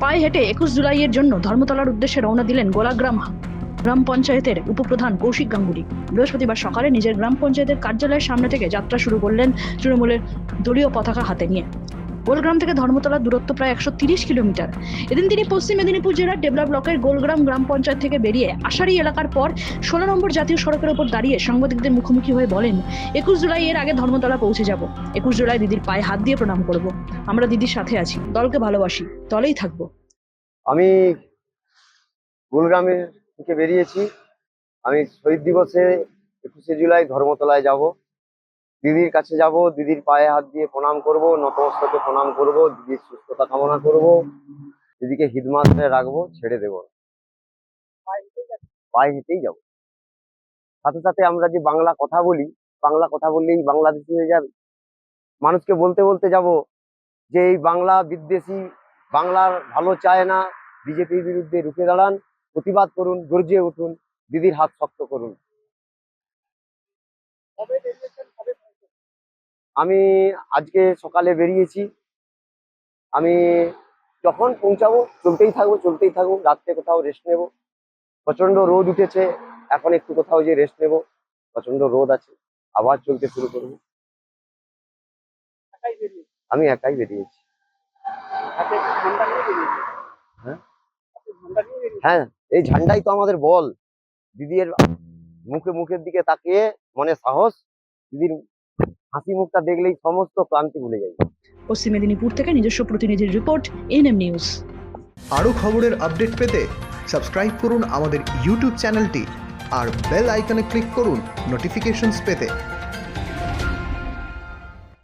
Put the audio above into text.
পায়ে হেঁটে একুশ জুলাইয়ের জন্য ধর্মতলার উদ্দেশ্যে রওনা দিলেন গোলাগ্রাম গ্রাম পঞ্চায়েতের উপপ্রধান কৌশিক গাঙ্গুলি। বৃহস্পতিবার সকালে নিজের গ্রাম পঞ্চায়েতের কার্যালয়ের সামনে থেকে যাত্রা শুরু করলেন তৃণমূলের দলীয় পতাকা হাতে নিয়ে। গোলগ্রাম থেকে ধর্মতলার দূরত্ব প্রায় একশো তিরিশ কিলোমিটার। এদিন তিনি পশ্চিম মেদিনীপুর জেলার ডেবলা ব্লকের গোলগ্রাম গ্রাম পঞ্চায়েত থেকে বেরিয়ে আষাঢ়ি এলাকার পর ষোলো নম্বর জাতীয় সড়কের ওপর দাঁড়িয়ে সাংবাদিকদের মুখোমুখি হয়ে বলেন, একুশ জুলাই এর আগে ধর্মতলা পৌঁছে যাব। একুশ জুলাই দিদির পায়ে হাত দিয়ে প্রণাম করব। আমরা দিদির সাথে আছি। দলকে ভালোবাসি। দলেই থাকব। আমি গুলগ্রামের থেকে বেরিয়েছি। আমি শহীদ দিবসে একুশে জুলাই ধর্মতলায় যাব। দিদির কাছে যাব, দিদির পায়ে হাত দিয়ে প্রণাম করব, নতমস্তকে প্রণাম করব, দিদির সুস্থতা কামনা করব, দিদিকে হিদমাত্রে রাখব, ছেড়ে দেব। পায়ে হেঁটেই যাব। সাথে সাথে আমরা যে বাংলা কথা বলি, বাংলা কথা বললেই বাংলাদেশি হয়ে যাবে। মানুষকে বলতে বলতে যাব যে, এই বাংলা বিদ্বেষী, বাংলার ভালো চায় না, বিজেপির বিরুদ্ধে রুখে দাঁড়ান, প্রতিবাদ করুন, গর্জে উঠুন, দিদির হাত শক্ত করুন। আমি আজকে সকালে বেরিয়েছি। আমি যখন পৌঁছাবো চলতেই থাকব চলতেই থাকব রাত্রে কোথাও রেস্ট নেব। প্রচণ্ড রোদ উঠেছে এখন একটু কোথাও যে রেস্ট নেব। প্রচণ্ড রোদ আছে আবার চলতে শুরু করব। আমি একাই বেরিয়েছি? হ্যাঁ এই ঝান্ডাই তো আমাদের বল। দিদির মুখে মুখের দিকে তাকিয়ে মনে সাহস দিদির হাসি মুখটা দেখলেই সমস্ত ক্লান্তি ভুলে যাই। পশ্চিম মেদিনীপুর থেকে নিজস্ব প্রতিনিধির রিপোর্ট এনএম নিউজ। আরও খবরের আপডেট পেতে সাবস্ক্রাইব করুন আমাদের ইউটিউব চ্যানেলটি আর বেল আইকনে ক্লিক করুন নোটিফিকেশনস পেতে।